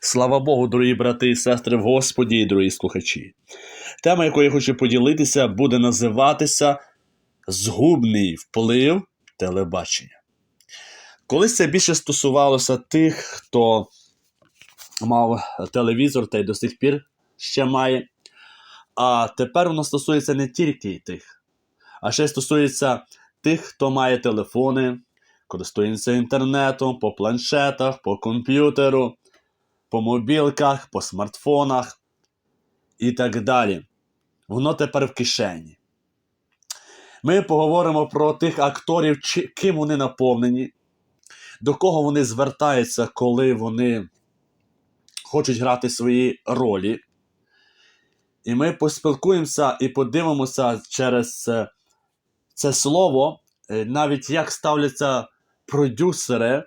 Слава Богу, дорогі брати і сестри в Господі і дорогі слухачі. Тема, якою я хочу поділитися, буде називатися Згубний вплив телебачення. Колись це більше стосувалося тих, хто мав телевізор та й до сих пір ще має. А тепер воно стосується не тільки тих, а ще стосується тих, хто має телефони, користується інтернетом, по планшетах, по комп'ютеру, по мобілках, по смартфонах і так далі. Воно тепер в кишені. Ми поговоримо про тих акторів, ким вони наповнені, до кого вони звертаються, коли вони хочуть грати свої ролі. І ми поспілкуємося і подивимося через це, це слово, е, навіть як ставляться продюсери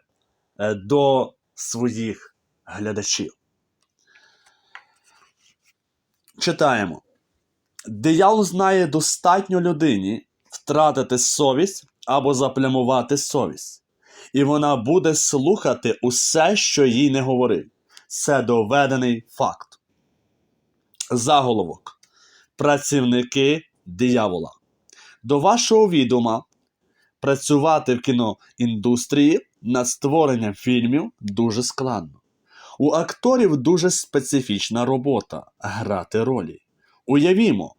е, до своїх глядачів. Читаємо. Диявол знає достатньо людині втратити совість або заплямувати совість, і вона буде слухати усе, що їй не говорить. Це доведений факт. Заголовок. Працівники диявола. До вашого відома працювати в кіноіндустрії над створенням фільмів дуже складно. У акторів дуже специфічна робота грати ролі. Уявімо,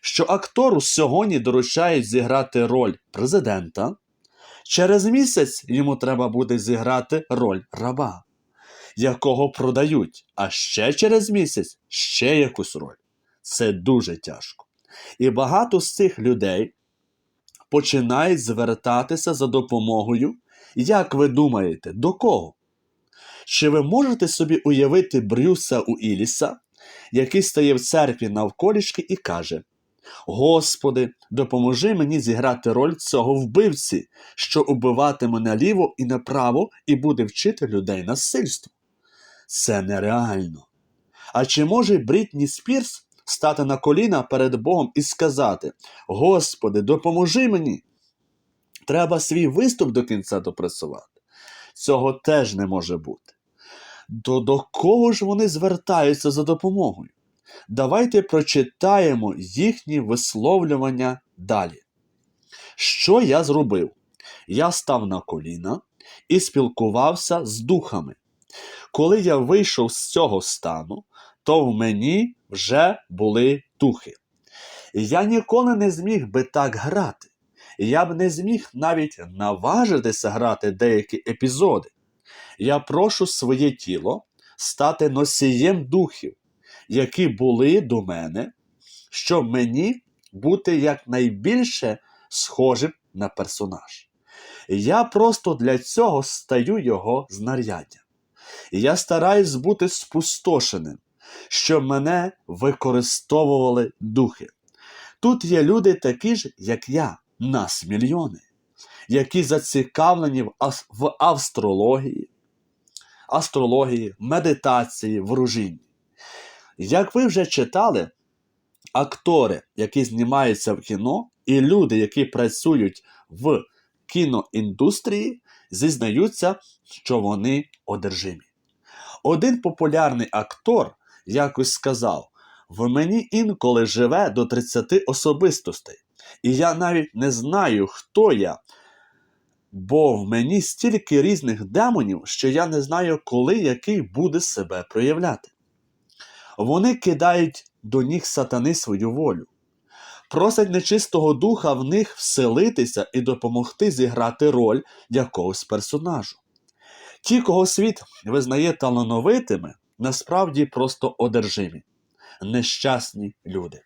що актору сьогодні доручають зіграти роль президента. Через місяць йому треба буде зіграти роль раба, якого продають, а ще через місяць ще якусь роль. Це дуже тяжко. І багато з цих людей починають звертатися за допомогою. Як ви думаєте, до кого? Чи ви можете собі уявити Брюса Уіліса, який стає в церкві навколішки і каже: Господи, допоможи мені зіграти роль цього вбивці, що убиватиме наліво і направо і буде вчити людей насильству. Це нереально. А чи може Брітні Спірс стати на коліна перед Богом і сказати: Господи, допоможи мені? Треба свій виступ до кінця допрацювати. Цього теж не може бути. То до кого ж вони звертаються за допомогою? Давайте прочитаємо їхні висловлювання далі. Що я зробив? Я став на коліна і спілкувався з духами. Коли я вийшов з цього стану, то в мені вже були духи. Я ніколи не зміг би так грати. Я б не зміг навіть наважитися грати деякі епізоди. Я прошу своє тіло стати носієм духів, які були до мене, щоб мені бути якнайбільше схожим на персонаж. Я просто для цього стаю його знаряддям. Я стараюсь бути спустошеним, щоб мене використовували духи. Тут є люди такі ж, як я, нас мільйони, які зацікавлені в астрології, астрології, медитації, ворожінні. Як ви вже читали, актори, які знімаються в кіно, і люди, які працюють в кіноіндустрії, зізнаються, що вони одержимі. Один популярний актор якось сказав: в мені інколи живе до 30 особистостей, і я навіть не знаю, хто я, бо в мені стільки різних демонів, що я не знаю, коли який буде себе проявляти. Вони кидають до ніг сатани свою волю, просять нечистого духа в них вселитися і допомогти зіграти роль якогось персонажу. Ті, кого світ визнає талановитими, насправді просто одержимі, нещасні люди.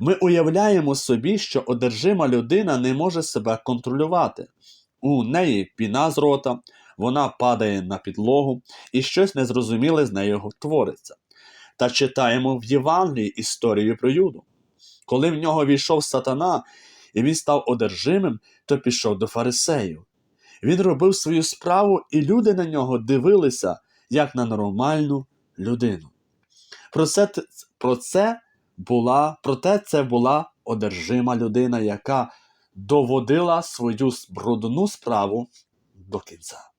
Ми уявляємо собі, що одержима людина не може себе контролювати. У неї піна з рота, вона падає на підлогу і щось незрозуміле з нею твориться. Та читаємо в Євангелії історію про Юду. Коли в нього війшов сатана і він став одержимим, то пішов до фарисеїв. Він робив свою справу, і люди на нього дивилися як на нормальну людину. Про це, про це була, проте це була одержима людина, яка доводила свою брудну справу до кінця.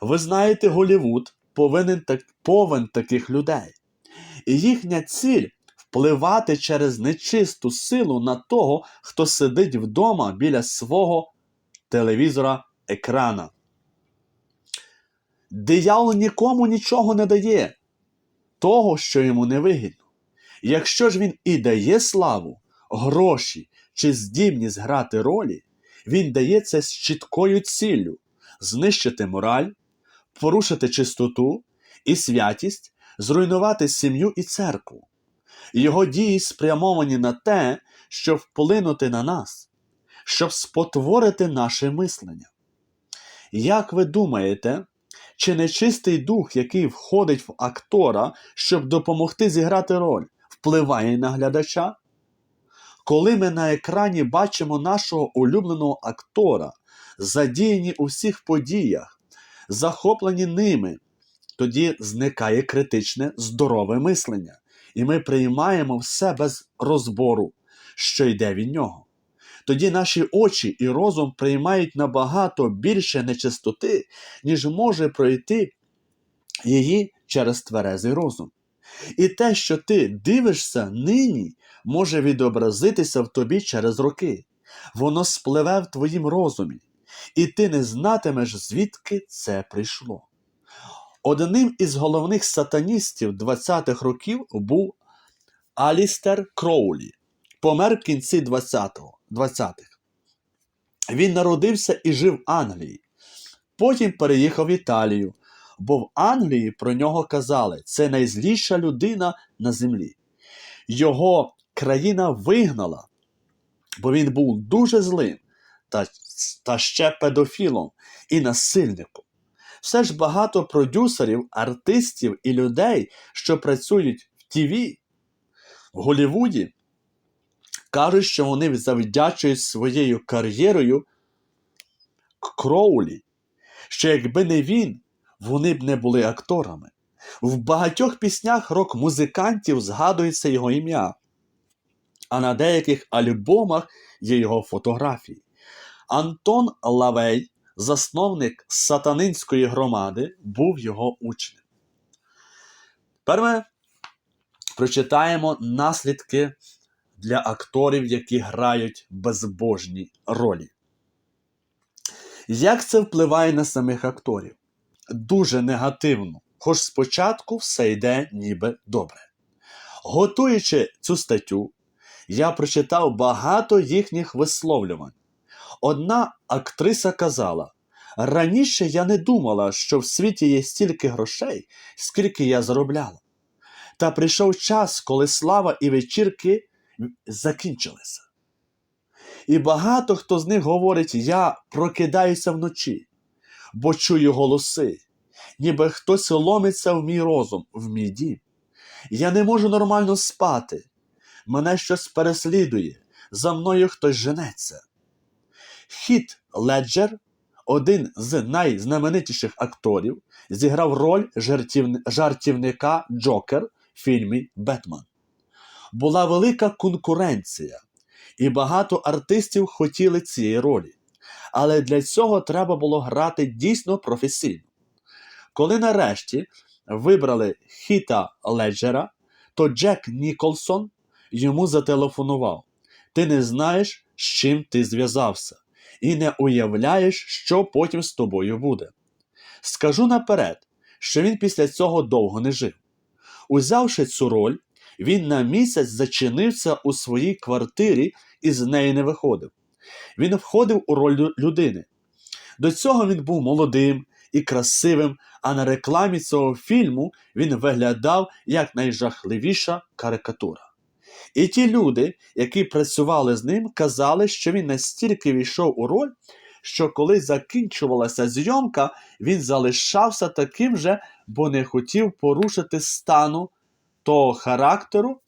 Ви знаєте Голівуд, повинен повен таких людей. І їхня ціль впливати через нечисту силу на того, хто сидить вдома біля свого телевізора екрана. Диявол нікому нічого не дає, того, що йому не вигідно. Якщо ж він і дає славу, гроші чи здібність грати ролі, він дає це з чіткою ціллю знищити мораль, порушити чистоту і святість, зруйнувати сім'ю і церкву. Його дії спрямовані на те, щоб вплинути на нас, щоб спотворити наше мислення. Як ви думаєте, чи нечистий дух, який входить в актора, щоб допомогти зіграти роль, впливає на глядача? Коли ми на екрані бачимо нашого улюбленого актора, задіяні у всіх подіях, захоплені ними, тоді зникає критичне здорове мислення, і ми приймаємо все без розбору, що йде від нього. Тоді наші очі і розум приймають набагато більше нечистоти, ніж може пройти її через тверезий розум. І те, що ти дивишся нині, може відобразитися в тобі через роки. Воно спливе в твоїм розумі, і ти не знатимеш, звідки це прийшло. Одним із головних сатаністів 20-х років був Алістер Кроулі, помер в кінці 20-го, 20-х. Він народився і жив в Англії. Потім переїхав в Італію, бо в Англії про нього казали, це найзліша людина на землі. Його країна вигнала, бо він був дуже злим та, та ще педофілом і насильником. Все ж багато продюсерів, артистів і людей, що працюють в ТІВІ, в Голлівуді, кажуть, що вони завдячують своєю кар'єрою Кроулі, що якби не він, вони б не були акторами. В багатьох піснях рок-музикантів згадується його ім'я, а на деяких альбомах є його фотографії. Антон Лавей, засновник сатанинської громади, був його учнем. Тепер ми прочитаємо наслідки для акторів, які грають безбожні ролі. Як це впливає на самих акторів? Дуже негативно, хоч спочатку все йде ніби добре. Готуючи цю статтю, я прочитав багато їхніх висловлювань. Одна актриса казала: раніше я не думала, що в світі є стільки грошей, скільки я заробляла. Та прийшов час, коли слава і вечірки закінчилися. І багато хто з них говорить: я прокидаюся вночі, бо чую голоси, ніби хтось ломиться в мій розум, в мій дім. Я не можу нормально спати. Мене щось переслідує, за мною хтось женеться. Хіт Леджер, один з найзнаменитіших акторів, зіграв роль жартівни- жартівника Джокер в фільмі Бетмен. Була велика конкуренція, і багато артистів хотіли цієї ролі. Але для цього треба було грати дійсно професійно. Коли нарешті вибрали Хіта Леджера, то Джек Ніколсон йому зателефонував: Ти не знаєш, з чим ти зв'язався, і не уявляєш, що потім з тобою буде. Скажу наперед, що він після цього довго не жив. Узявши цю роль, він на місяць зачинився у своїй квартирі і з неї не виходив. Він входив у роль людини. До цього він був молодим і красивим, а на рекламі цього фільму він виглядав як найжахливіша карикатура. І ті люди, які працювали з ним, казали, що він настільки війшов у роль, що коли закінчувалася зйомка, він залишався таким же, бо не хотів порушити стану того характеру,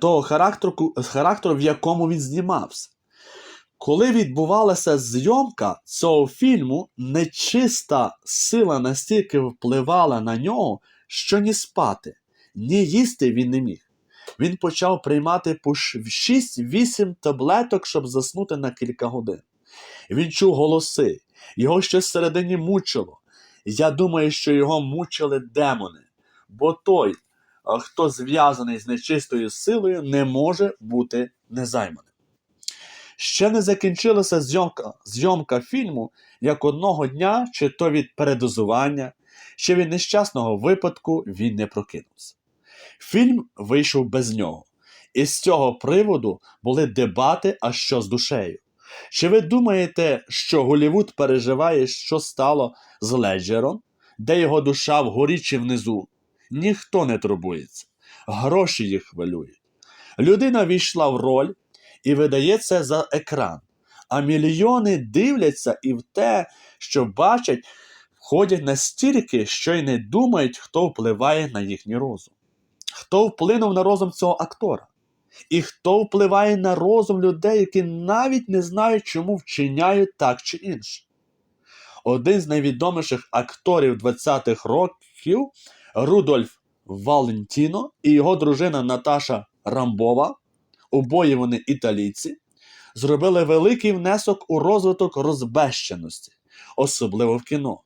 того характеру, характеру, в якому він знімався. Коли відбувалася зйомка цього фільму, нечиста сила настільки впливала на нього, що ні спати, ні їсти він не міг. Він почав приймати по 6-8 таблеток, щоб заснути на кілька годин. Він чув голоси, Його щось всередині мучило. Я думаю, що його мучили демони, бо той, хто зв'язаний з нечистою силою, не може бути незайманим. Ще не закінчилася зйомка, зйомка фільму, як одного дня, чи то від передозування, чи від нещасного випадку він не прокинувся. Фільм вийшов без нього, і з цього приводу були дебати, а що з душею. Чи ви думаєте, що Голівуд переживає, що стало з Леджером, де його душа вгорі чи внизу? Ніхто не турбується. Гроші їх хвилюють. Людина війшла в роль і видає це за екран, а мільйони дивляться і в те, що бачать, входять настільки, що й не думають, хто впливає на їхній розум. Хто вплинув на розум цього актора? І хто впливає на розум людей, які навіть не знають, чому вчиняють так чи інше. Один з найвідоміших акторів 20-х років Рудольф Валентіно і його дружина Наташа Рамбова, обоє вони італійці, зробили великий внесок у розвиток розбещеності, особливо в кіно.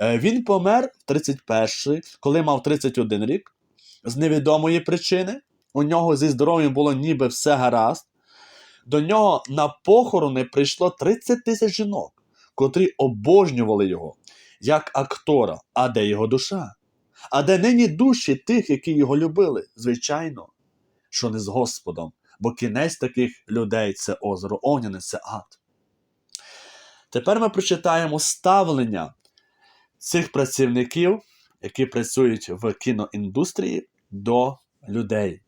Е, Він помер в 31-й, коли мав 31 рік, з невідомої причини. У нього зі здоров'ям було ніби все гаразд. До нього на похорони прийшло 30 тисяч жінок, котрі обожнювали його як актора. А де його душа? А де нині душі тих, які його любили? Звичайно, що не з Господом, бо кінець таких людей це озеро Огняне, це ад. Тепер ми прочитаємо ставлення цих працівників, які працюють в кіноіндустрії, до людей,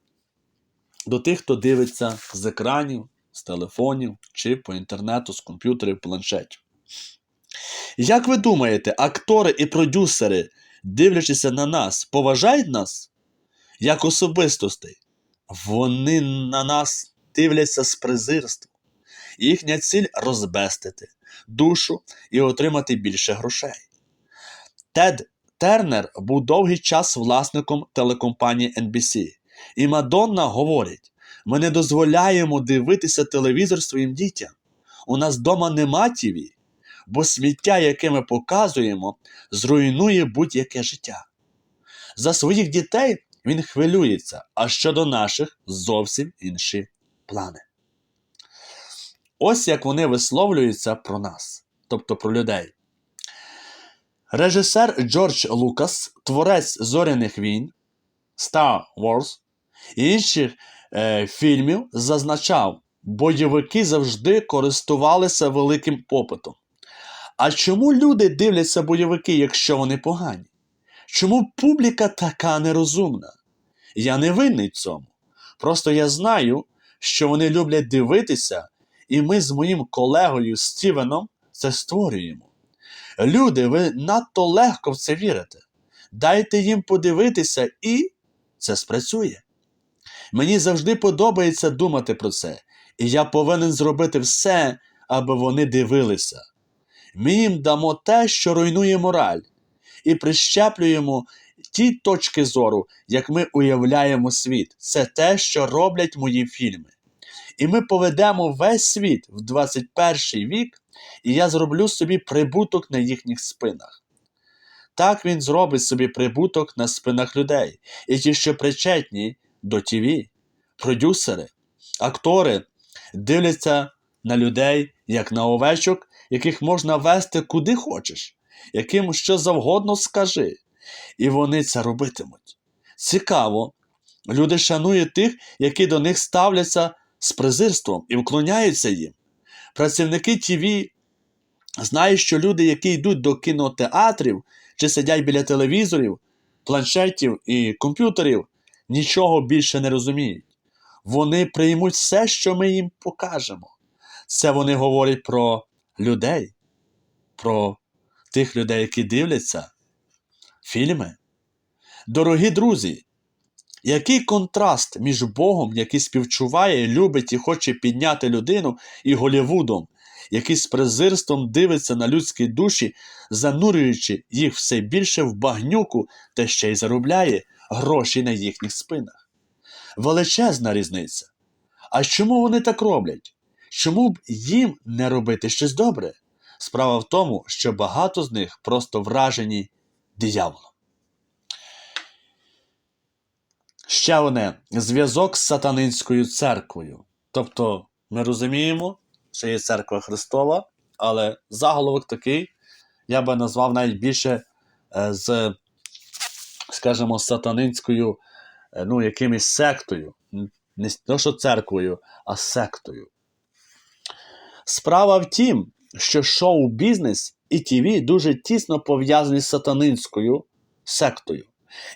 до тих, хто дивиться з екранів, з телефонів чи по інтернету, з комп'ютерів, планшетів. Як ви думаєте, актори і продюсери, дивлячися на нас, поважають нас як особистостей? Вони на нас дивляться з презирством. Їхня ціль розбестити душу і отримати більше грошей. Тед Тернер був довгий час власником телекомпанії NBC. І Мадонна говорить: ми не дозволяємо дивитися телевізор своїм дітям. У нас вдома нема ТВ, бо сміття, яке ми показуємо, зруйнує будь-яке життя. За своїх дітей він хвилюється, а щодо наших зовсім інші плани. Ось як вони висловлюються про нас, тобто про людей. Режисер Джордж Лукас, творець зоряних війн, Star Wars і інших е, фільмів зазначав, бойовики завжди користувалися великим попитом. А чому люди дивляться бойовики, якщо вони погані? Чому публіка така нерозумна? Я не винний цьому. Просто я знаю, що вони люблять дивитися, і ми з моїм колегою Стівеном це створюємо. Люди, ви надто легко в це вірите. Дайте їм подивитися, і це спрацює. Мені завжди подобається думати про це, і я повинен зробити все, аби вони дивилися. Ми їм дамо те, що руйнує мораль, і прищеплюємо ті точки зору, як ми уявляємо світ. Це те, що роблять мої фільми. І ми поведемо весь світ в 21 вік, і я зроблю собі прибуток на їхніх спинах. Так він зробить собі прибуток на спинах людей, і ті, що причетні до ТВ, продюсери, актори дивляться на людей, як на овечок, яких можна вести куди хочеш, яким що завгодно скажи. І вони це робитимуть. Цікаво, люди шанують тих, які до них ставляться з презирством і вклоняються їм. Працівники ТВ знають, що люди, які йдуть до кінотеатрів чи сидять біля телевізорів, планшетів і комп'ютерів, нічого більше не розуміють. Вони приймуть все, що ми їм покажемо. Це вони говорять про людей, про тих людей, які дивляться фільми. Дорогі друзі, який контраст між Богом, який співчуває, любить і хоче підняти людину, і Голівудом, який з презирством дивиться на людські душі, занурюючи їх все більше в багнюку та ще й заробляє гроші на їхніх спинах. Величезна різниця. А чому вони так роблять? Чому б їм не робити щось добре? Справа в тому, що багато з них просто вражені дияволом. Ще одне зв'язок з сатанинською церквою. Тобто, ми розуміємо, що є церква Христова, але заголовок такий, я би назвав навіть більше е, з, скажімо, сатанинською, е, ну, якимось сектою. Не то, що церквою, а сектою. Справа в тім, що шоу-бізнес і ТВ дуже тісно пов'язані з сатанинською сектою,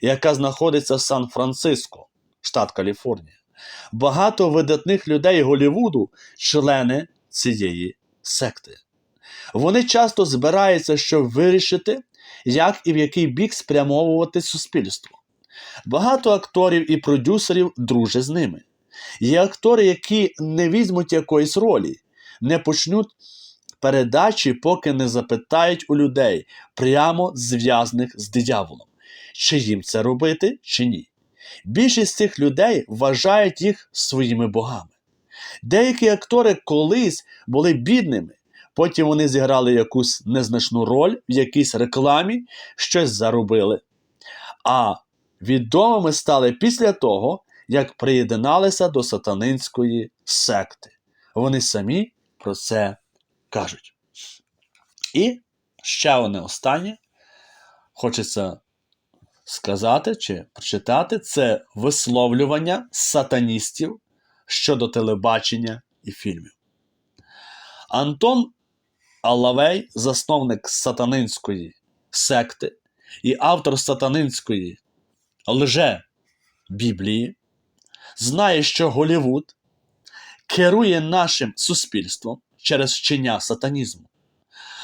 яка знаходиться в Сан-Франциско, штат Каліфорнія. Багато видатних людей Голлівуду – члени цієї секти. Вони часто збираються, щоб вирішити, як і в який бік спрямовувати суспільство. Багато акторів і продюсерів дружать з ними. Є актори, які не візьмуть якоїсь ролі, не почнуть передачі, поки не запитають у людей, прямо зв'язаних з дияволом, чи їм це робити, чи ні. Більшість цих людей вважають їх своїми богами. Деякі актори колись були бідними, потім вони зіграли якусь незначну роль в якійсь рекламі, щось заробили. А відомими стали після того, як приєдналися до сатанинської секти. Вони самі про це кажуть. І ще одне останнє хочеться сказати чи прочитати це висловлювання сатаністів щодо телебачення і фільмів. Антон Алавей, засновник сатанинської секти і автор сатанинської лже Біблії, знає, що Голівуд керує нашим суспільством через вчення сатанізму.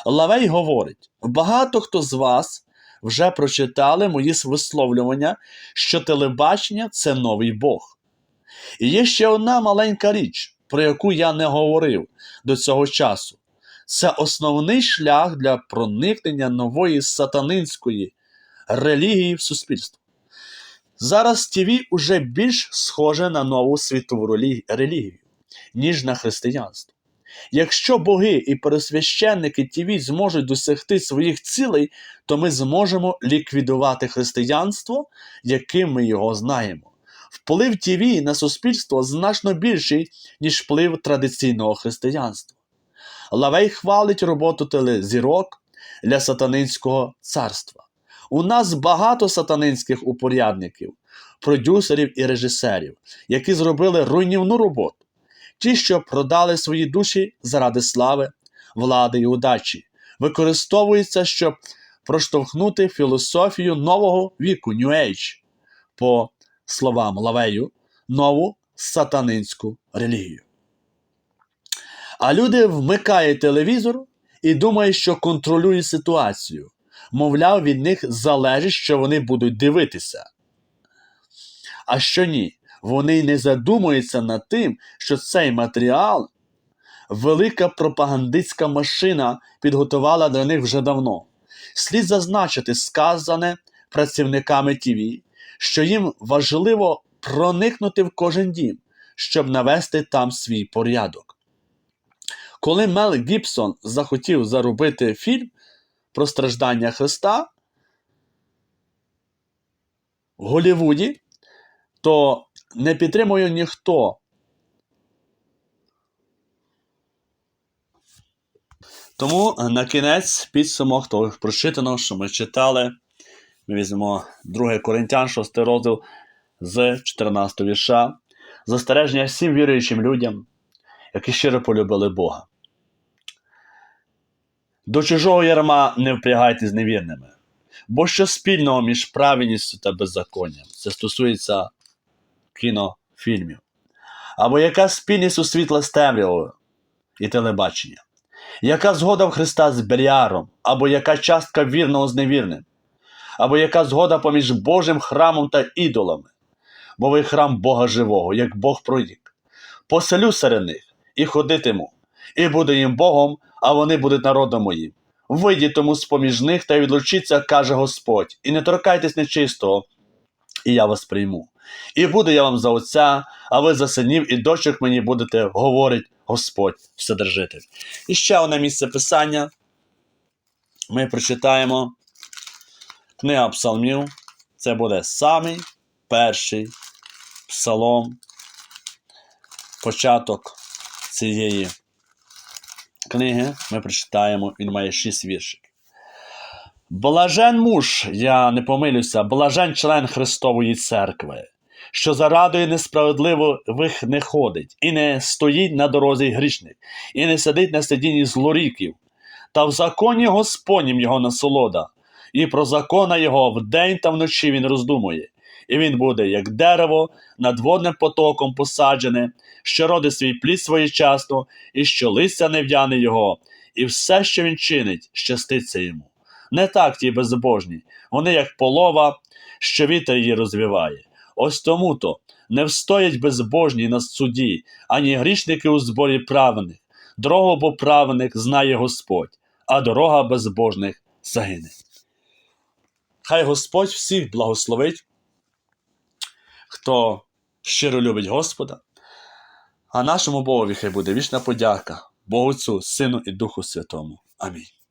Лавей говорить: багато хто з вас вже прочитали мої висловлювання, що телебачення це новий Бог. І є ще одна маленька річ, про яку я не говорив до цього часу. Це основний шлях для проникнення нової сатанинської релігії в суспільство. Зараз ТВ уже більш схоже на нову світову релігію, ніж на християнство. Якщо боги і пересвященники ТВ зможуть досягти своїх цілей, то ми зможемо ліквідувати християнство, яким ми його знаємо. Вплив ТВ на суспільство значно більший, ніж вплив традиційного християнства. Лавей хвалить роботу телезірок для сатанинського царства. У нас багато сатанинських упорядників, продюсерів і режисерів, які зробили руйнівну роботу. Ті, що продали свої душі заради слави, влади і удачі, використовуються, щоб проштовхнути філософію нового віку New Age, по словам Лавею, нову сатанинську релігію. А люди вмикають телевізор і думають, що контролюють ситуацію. Мовляв, від них залежить, що вони будуть дивитися. А що ні, вони не задумуються над тим, що цей матеріал велика пропагандистська машина підготувала для них вже давно. Слід зазначити сказане працівниками ТВ, що їм важливо проникнути в кожен дім, щоб навести там свій порядок. Коли Мел Гібсон захотів заробити фільм про страждання Христа в Голлівуді, то не підтримує ніхто. Тому на кінець підсумок того прочитаного, що ми читали. Ми візьмемо 2 Коринтян, 6 розділ з 14 вірша. Застереження всім віруючим людям, які щиро полюбили Бога. До чужого ярма не впрягайтесь з невірними, бо що спільного між праведністю та беззаконням. Це стосується кінофільмів. Або яка спільність у світла з темрявою і телебачення, яка згода в Христа з Беліаром, або яка частка вірного з невірним, або яка згода поміж Божим храмом та ідолами, бо ви храм Бога живого, як Бог прорік. Поселю серед них і ходитиму, і буду їм Богом, а вони будуть народом моїм. Вийдіть тому з поміж них та відлучіться, каже Господь, і не торкайтесь нечистого, і я вас прийму. І буду я вам за отця, а ви за синів і дочок мені будете, говорить Господь Вседержитель. І ще одне місце писання ми прочитаємо книга Псалмів. Це буде самий перший псалом, початок цієї книги. Ми прочитаємо, він має шість віршів. Блажен муж, я не помилюся, блажен член Христової церкви, що зарадує несправедливих не ходить, і не стоїть на дорозі грішних, і не сидить на сидінні злоріків, та в законі Господнім його насолода, і про закона його вдень та вночі він роздумує, і він буде, як дерево, над водним потоком посаджене, що родить свій плід своєчасно, і що листя не в'яне його, і все, що він чинить, щаститься йому. Не так ті безбожні, вони як полова, що вітер її розвіває. Ось тому то не встоять безбожні на суді, ані грішники у зборі праведних. Дорогу бо праведних знає Господь, а дорога безбожних загине. Хай Господь всіх благословить, хто щиро любить Господа, а нашому Богові хай буде вічна подяка Богу Сину і Духу Святому. Амінь.